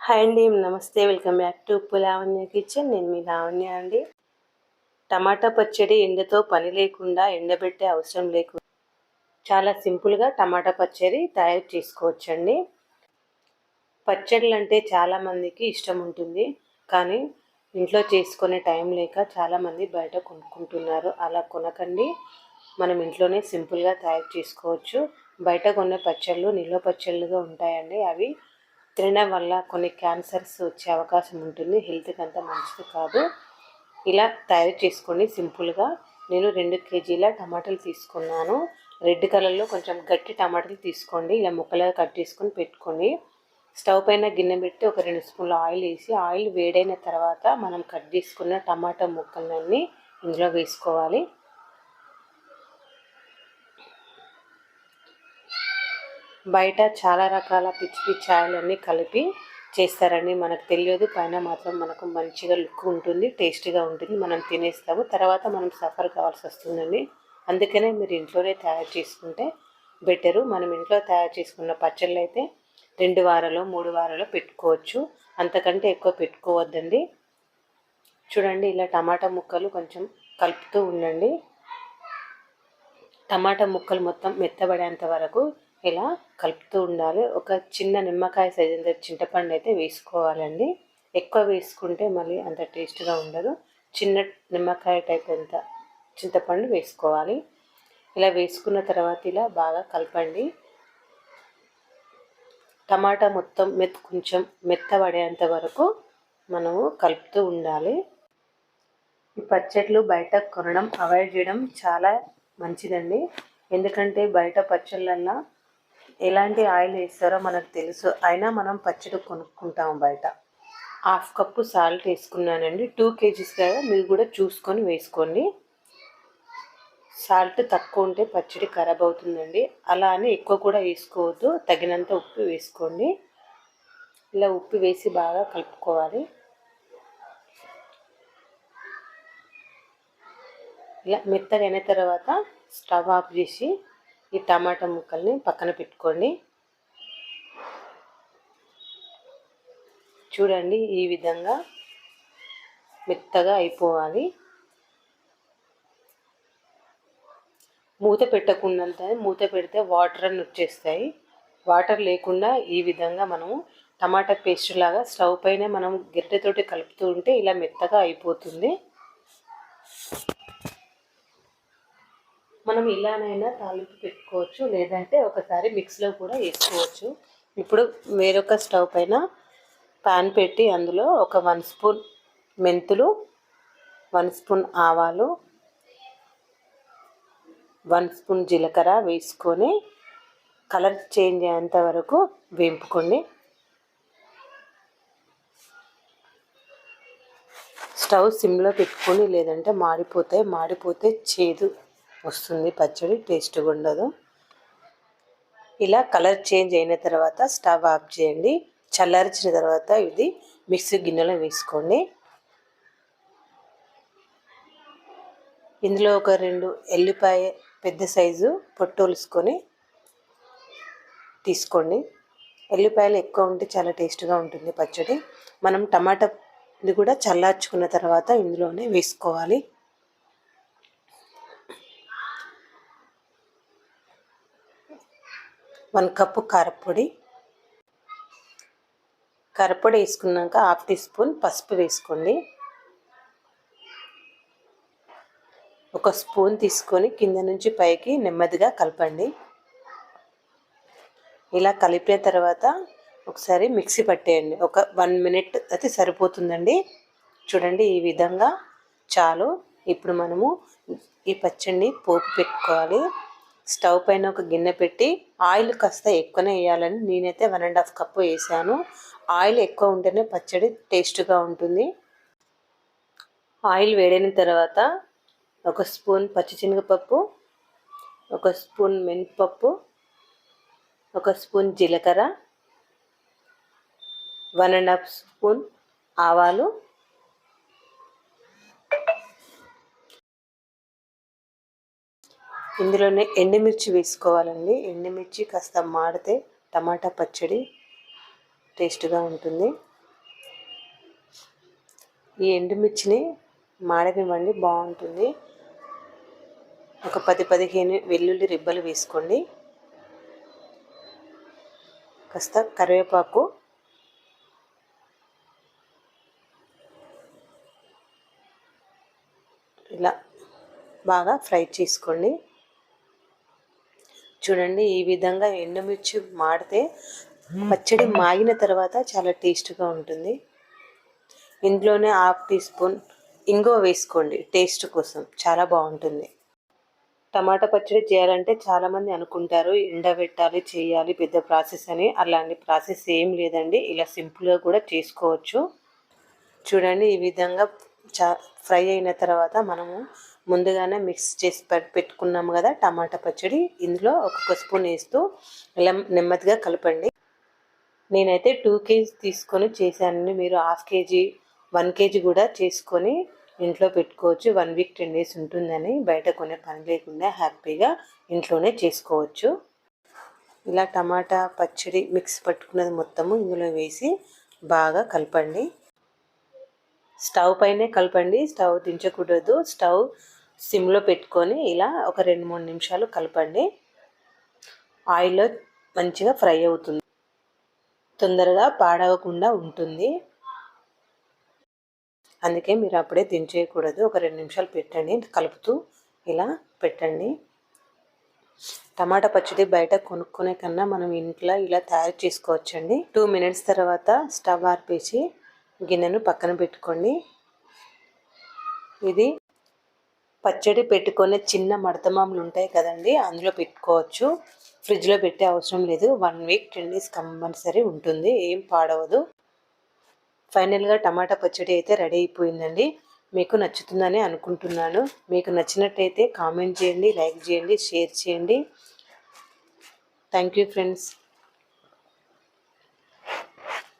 Hi అండి నమస్తే. Welcome back to ఉప్పు లావణ్య కిచెన్. నేను మీ లావణ్య అండి. టమాటా పచ్చడి ఎండతో పని లేకుండా ఎండబెట్టే అవసరం లేకుండా చాలా సింపుల్గా టమాటా పచ్చడి తయారు చేసుకోవచ్చండి. పచ్చళ్ళు అంటే చాలామందికి ఇష్టం ఉంటుంది. కానీ ఇంట్లో చేసుకునే టైం లేక చాలామంది బయట కొనుక్కుంటున్నారు. అలా కొనకండి. మనం ఇంట్లోనే సింపుల్గా తయారు చేసుకోవచ్చు. బయట కొనే పచ్చళ్ళు నిల్వ పచ్చళ్ళుగా ఉంటాయండి అవి. తినడం వల్ల కొన్ని క్యాన్సర్స్ వచ్చే అవకాశం ఉంటుంది. హెల్త్కి అంత మంచిది కాదు. ఇలా తయారు చేసుకోండి సింపుల్గా నేను రెండు కేజీల టమాటాలు తీసుకున్నాను. రెడ్ కలర్లో కొంచెం గట్టి టమాటాలు తీసుకోండి. ఇలా ముక్కలుగా కట్ చేసుకొని పెట్టుకోండి స్టవ్ పైన గిన్నె పెట్టి ఒక రెండు స్పూన్ల ఆయిల్ వేసి ఆయిల్ వేడైన తర్వాత మనం కట్ చేసుకున్న టమాటా ముక్కలన్నీ ఇందులో వేసుకోవాలి. బయట చాలా రకాల పిచ్చి పిచ్చి ఆయిలన్నీ కలిపి చేస్తారండి. మనకు తెలియదు పైన మాత్రం మనకు మంచిగా లుక్ ఉంటుంది టేస్టీగా ఉంటుంది. మనం తినేస్తాము. తర్వాత మనం సఫర్ కావాల్సి వస్తుందండి. అందుకనే మీరు ఇంట్లోనే తయారు చేసుకుంటే బెటరు. మనం ఇంట్లో తయారు చేసుకున్న పచ్చళ్ళు అయితే రెండు వారాలు మూడు వారాలు పెట్టుకోవచ్చు. అంతకంటే ఎక్కువ పెట్టుకోవద్దండి. చూడండి ఇలా టమాటా ముక్కలు కొంచెం కలుపుతూ ఉండండి. టమాటా ముక్కలు మొత్తం మెత్తబడేంత వరకు ఇలా కలుపుతూ ఉండాలి. ఒక చిన్న నిమ్మకాయ సైజ్ అంత చింతపండు అయితే వేసుకోవాలండి. ఎక్కువ వేసుకుంటే మళ్ళీ అంత టేస్ట్గా ఉండదు. చిన్న నిమ్మకాయ టైప్ అంత చింతపండు వేసుకోవాలి. ఇలా వేసుకున్న తర్వాత ఇలా బాగా కలపండి. టమాటా మొత్తం మెత్ కొంచెం మెత్తబడేంత వరకు మనము కలుపుతూ ఉండాలి. ఈ పచ్చట్లు బయట కొనడం అవాయిడ్ చేయడం చాలా మంచిదండి. ఎందుకంటే బయట పచ్చళ్ళల్లో ఎలాంటి ఆయిల్ వేస్తారో మనకు తెలుసు. అయినా మనం పచ్చడి కొనుక్కుంటాం బయట. హాఫ్ కప్పు సాల్ట్ వేసుకున్నానండి. టూ కేజీస్ కదా మీరు కూడా చూసుకొని వేసుకోండి. సాల్ట్ తక్కువ ఉంటే పచ్చడి ఖరాబ్ అవుతుందండి. అలా అని ఎక్కువ కూడా వేసుకోవద్దు. తగినంత ఉప్పు వేసుకోండి. ఇలా ఉప్పు వేసి బాగా కలుపుకోవాలి. ఇలా మెత్తగైన తర్వాత స్టవ్ ఆఫ్ చేసి ఈ టమాటా ముక్కల్ని పక్కన పెట్టుకోండి. చూడండి ఈ విధంగా మెత్తగా అయిపోవాలి. మూత పెట్టకుండా మూత పెడితే వాటర్ అని వచ్చేస్తాయి. వాటర్ లేకుండా ఈ విధంగా మనము టమాటా పేస్ట్ లాగా స్టవ్ పైన మనం గిరిటెతోటి కలుపుతూ ఉంటే ఇలా మెత్తగా అయిపోతుంది. మనం ఇలానైనా తాలింపు పెట్టుకోవచ్చు లేదంటే ఒకసారి మిక్స్లో కూడా వేసుకోవచ్చు. ఇప్పుడు వేరొక స్టవ్ పైన పాన్ పెట్టి అందులో ఒక వన్ స్పూన్ మెంతులు వన్ స్పూన్ ఆవాలు వన్ స్పూన్ జీలకర్ర వేసుకొని కలర్ చేంజ్ అయ్యేంత వరకు వేంపుకోండి. స్టవ్ సిమ్లో పెట్టుకొని లేదంటే మాడిపోతే మాడిపోతే చేదు. వస్తుంది. పచ్చడి టేస్ట్గా ఉండదు. ఇలా కలర్ చేంజ్ అయిన తర్వాత స్టవ్ ఆఫ్ చేయండి. చల్లార్చిన తర్వాత ఇది మిక్సీ గిన్నెలో వేసుకోండి. ఇందులో ఒక రెండు ఎల్లిపాయ పెద్ద సైజు పొట్టోలుసుకొని తీసుకోండి. ఎల్లిపాయలు ఎక్కువ ఉంటే చాలా టేస్ట్గా ఉంటుంది పచ్చడి. మనం టమాటా ఇది కూడా చల్లార్చుకున్న తర్వాత ఇందులోనే వేసుకోవాలి. వన్ కప్పు కారపొడి. కారపొడి వేసుకున్నాక హాఫ్ టీ స్పూన్ పసుపు వేసుకోండి. ఒక స్పూన్ తీసుకొని కింద నుంచి పైకి నెమ్మదిగా కలపండి. ఇలా కలిపిన తర్వాత ఒకసారి మిక్సీ పట్టేయండి. ఒక వన్ మినిట్ అయితే సరిపోతుందండి. చూడండి ఈ విధంగా చాలు. ఇప్పుడు మనము ఈ పచ్చడిని పోపు పెట్టుకోవాలి. స్టవ్ పైన ఒక గిన్నె పెట్టి ఆయిల్ కాస్త ఎక్కువనే వేయాలని నేనైతే వన్ అండ్ హాఫ్ కప్పు వేసాను. ఆయిల్ ఎక్కువ ఉంటేనే పచ్చడి టేస్ట్గా ఉంటుంది. ఆయిల్ వేడైన తర్వాత ఒక స్పూన్ పచ్చిశనగపప్పు ఒక స్పూన్ మినపప్పు ఒక స్పూన్ జీలకర్ర వన్ అండ్ హాఫ్ స్పూన్ ఆవాలు ఇందులోనే ఎండుమిర్చి వేసుకోవాలండి. ఎండుమిర్చి కాస్త మాడితే టమాటా పచ్చడి టేస్ట్గా ఉంటుంది. ఈ ఎండుమిర్చిని మాడనివ్వండి బాగుంటుంది. ఒక పది పదిహేను వెల్లుల్లి రిబ్బలు వేసుకోండి. కాస్త కరివేపాకు ఇలా బాగా ఫ్రై చేసుకోండి. చూడండి ఈ విధంగా ఎండుమిర్చి మాడితే పచ్చడి మాగిన తర్వాత చాలా టేస్ట్గా ఉంటుంది. ఇంట్లోనే హాఫ్ టీ స్పూన్ ఇంగువ వేసుకోండి టేస్ట్ కోసం చాలా బాగుంటుంది. టమాటా పచ్చడి చేయాలంటే చాలామంది అనుకుంటారు ఎండబెట్టాలి చేయాలి పెద్ద ప్రాసెస్ అని. అలాంటి ప్రాసెస్ ఏం లేదండి ఇలా సింపుల్గా కూడా చేసుకోవచ్చు. చూడండి ఈ విధంగా చా ఫ్రై అయిన తర్వాత మనము ముందుగానే మిక్స్ చేసి పెట్టుకున్నాము కదా టమాటా పచ్చడి. ఇందులో ఒక్కొక్క స్పూన్ వేస్తూ నెమ్మదిగా కలపండి. నేనైతే టూ కేజీ తీసుకొని చేశానండి. మీరు హాఫ్ కేజీ వన్ కేజీ కూడా చేసుకొని ఇంట్లో పెట్టుకోవచ్చు. వన్ వీక్ టెన్ డేస్ ఉంటుందని బయట కొనే పని లేకుండా హ్యాపీగా ఇంట్లోనే చేసుకోవచ్చు. ఇలా టమాటా పచ్చడి మిక్స్ పట్టుకున్నది మొత్తము ఇందులో వేసి బాగా కలపండి. స్టవ్ పైనే కలపండి. స్టవ్ దించకూడదు. స్టవ్ సిమ్లో పెట్టుకొని ఇలా ఒక రెండు మూడు నిమిషాలు కలపండి. ఆయిల్లో మంచిగా ఫ్రై అవుతుంది. తొందరగా పాడవకుండా ఉంటుంది. అందుకే మీరు అప్పుడే దించేయకూడదు. ఒక రెండు నిమిషాలు పెట్టండి. కలుపుతూ ఇలా పెట్టండి. టమాటా పచ్చడి బయట కొనుక్కునే కన్నా మనం ఇంట్లో ఇలా తయారు చేసుకోవచ్చండి. టూ మినిట్స్ తర్వాత స్టవ్ ఆర్పేసి గిన్నెను పక్కన పెట్టుకోండి. ఇది పచ్చడి పెట్టుకునే చిన్న మడతమాములు ఉంటాయి కదండి అందులో పెట్టుకోవచ్చు. ఫ్రిడ్జ్లో పెట్టే అవసరం లేదు. One week ten days compulsory ఉంటుంది ఏం పాడవదు. ఫైనల్గా టమాటా పచ్చడి అయితే రెడీ అయిపోయిందండి. మీకు నచ్చుతుందని అనుకుంటున్నాను. మీకు నచ్చినట్టయితే కామెంట్ చేయండి లైక్ చేయండి షేర్ చేయండి. Thank you friends.